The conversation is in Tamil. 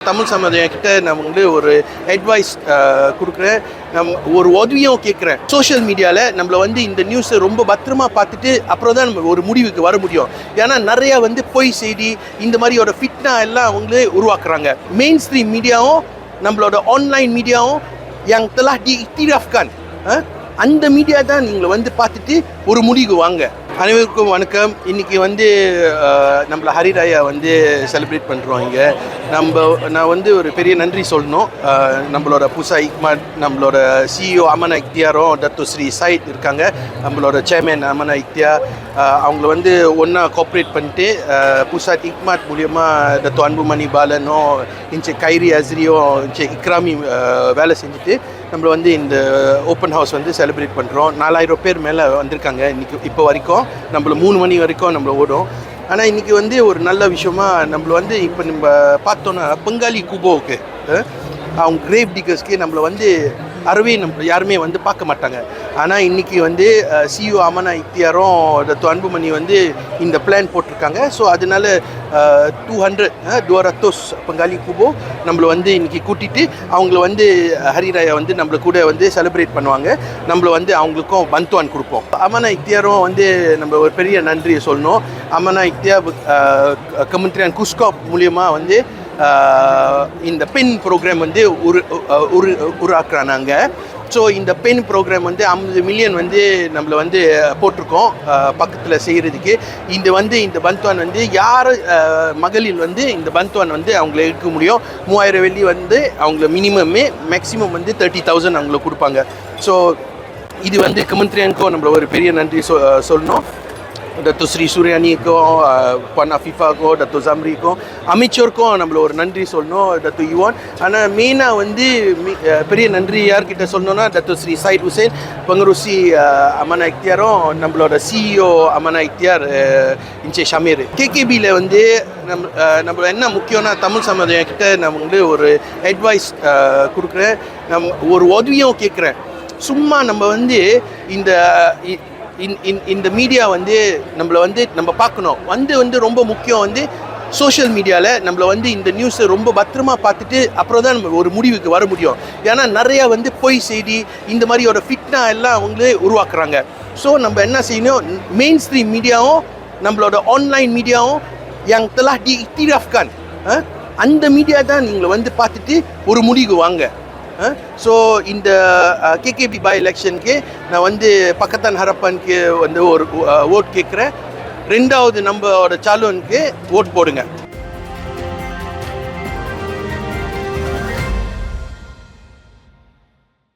தமிழ் சமுதாயம் கிட்ட நான் வந்து ஒரு அட்வைஸ் கொடுக்குறேன். நம் ஒரு உதவியும் கேட்குறேன். சோஷியல் மீடியாவில் நம்மளை வந்து இந்த நியூஸை ரொம்ப பத்திரமா பார்த்துட்டு அப்புறம் தான் நம்ம ஒரு முடிவுக்கு வர முடியும். ஏன்னா நிறையா வந்து பொய் செய்தி இந்த மாதிரியோட ஃபிட்னா எல்லாம் அவங்களே உருவாக்குறாங்க. மெயின் ஸ்ட்ரீம் மீடியாவும் நம்மளோட ஆன்லைன் மீடியாவும் yang telah diiktirafkan அஹ், அந்த மீடியா தான் நீங்கள் வந்து பார்த்துட்டு ஒரு முடிவு வாங்க. அனைவருக்கும் வணக்கம். இன்றைக்கி வந்து அஹ், ஹரிராயா வந்து செலிப்ரேட் பண்ணுறோம் இங்கே. நம்ம நான் வந்து ஒரு பெரிய நன்றி சொல்லணும். நம்மளோட புசா இக்மாட் நம்மளோட சிஇஓ அமனா இக்தியாரும் டத்து ஸ்ரீ சைட் இருக்காங்க. நம்மளோட சேர்மேன் அமனா இக்தியார் அவங்கள வந்து ஒன்றா கோஆப்ரேட் பண்ணிட்டு அஹ், புசாத் இக்மாட் மூலியமாக டத்து அன்புமணி பாலனும் இன்ச்சு கைரி அஸ்ரியும் இன்ச்சு இக்ராமி வேலை செஞ்சுட்டு நம்மள வந்து இந்த ஓப்பன் ஹவுஸ் வந்து செலிப்ரேட் பண்ணுறோம் நாலாயிரம் பேர் மேலே வந்திருக்காங்க இன்றைக்கி இப்போ வரைக்கும். நம்மள மூணு மணி வரைக்கும் நம்மள ஓடும். ஆனால் இன்றைக்கி வந்து ஒரு நல்ல விஷயமா நம்மள வந்து இப்போ நம்ம பார்த்தோன்னா பங்காளி குபோவுக்கு அவங்க கிரேப் டிகர்ஸ்க்கு நம்மளை வந்து அறவே நம்ம யாருமே வந்து பார்க்க மாட்டாங்க. ஆனால் இன்றைக்கி வந்து சியூ அமனா இக்தியாரும் டத்து அன்புமணி வந்து இந்த பிளான் போட்டிருக்காங்க. ஸோ அதனால டூ ஹண்ட்ரட் துவரத்தோஸ் பங்காளி குபோ நம்மளை வந்து இன்றைக்கி கூட்டிட்டு அவங்கள வந்து ஹரிராயா வந்து நம்மளை கூட வந்து செலிப்ரேட் பண்ணுவாங்க. நம்மளை வந்து அவங்களுக்கும் பந்துவான் கொடுப்போம். அமனா இக்தியாரும் வந்து நம்ம ஒரு பெரிய நன்றியை சொல்லணும். அமனா இக்தியார் கமெண்ட்ரியான் குஸ்காப் மூலியமாக வந்து இந்த பென் ப்ரோக்ராம் வந்து உரு உரு உருவாக்குறாங்க ஸோ இந்த பென் ப்ரோக்ராம் வந்து ஐம்பது மில்லியன் வந்து நம்மளை வந்து போட்டிருக்கோம் பக்கத்தில் செய்கிறதுக்கு இந்த வந்து இந்த பந்த்வான் வந்து யார் மகளிர் வந்து இந்த பந்த்வான் வந்து அவங்கள எடுக்க முடியும்? மூவாயிரம் வெள்ளி வந்து அவங்கள மினிமமே மேக்ஸிமம் வந்து தேர்ட்டி தௌசண்ட் அவங்களுக்கு கொடுப்பாங்க. ஸோ இது வந்து கமந்திரியனுக்கும் நம்மள ஒரு பெரிய நன்றி சொ சொல்லணும். டத்து ஸ்ரீ சூர்யானிக்கும் பன் அஃபிஃபாக்கோ டத்து ஜம்ரிக்கும் அமைச்சருக்கும் நம்மள ஒரு நன்றி சொல்லணும் டத்து யுவான் ஆனால் மெயினாக வந்து மி- பெரிய நன்றி யார்கிட்ட சொல்லணும்னா டத்து ஸ்ரீ சைட் ஹுசேன் பங்கருசி அமனா இக்தியாரும் நம்மளோட சிஇஓ அமனா இக்தியார் இன்சே ஷமீர் கேகேபியில் வந்து நம் நம்ம என்ன முக்கியம்னா தமிழ் சமுதாயம் கிட்ட நம்ம வந்து ஒரு அட்வைஸ் கொடுக்குறேன். நம் ஒரு உதவியும் கேட்குறேன். சும்மா நம்ம வந்து இந்த இந்த மீடியா வந்து நம்மளை வந்து நம்ம பார்க்கணும். வந்து வந்து ரொம்ப முக்கியம் வந்து சோஷியல் மீடியாவில் நம்மளை வந்து இந்த நியூஸை ரொம்ப பத்திரமா பார்த்துட்டு அப்புறம் தான் நம்ம ஒரு முடிவுக்கு வர முடியும். ஏன்னா நிறையா வந்து பொய் செய்தி இந்த மாதிரியோட ஃபிட்னா எல்லாம் அவங்களே உருவாக்குறாங்க. ஸோ நம்ம என்ன செய்யணும்? மெயின் ஸ்ட்ரீம் மீடியாவும் நம்மளோட ஆன்லைன் மீடியாவும் yang telah diiktirafkan அஹ், அந்த மீடியா தான் நீங்கள் வந்து பார்த்துட்டு ஒரு முடிவு வாங்க. ஸோ இந்த கேகேபி பை எலெக்ஷனுக்கு நான் வந்து பக்கத்தான் ஹரப்பனுக்கு வந்து ஒரு ஓட் கேட்குறேன். ரெண்டாவது நம்மளோட சாலுவனுக்கு ஓட் போடுங்க.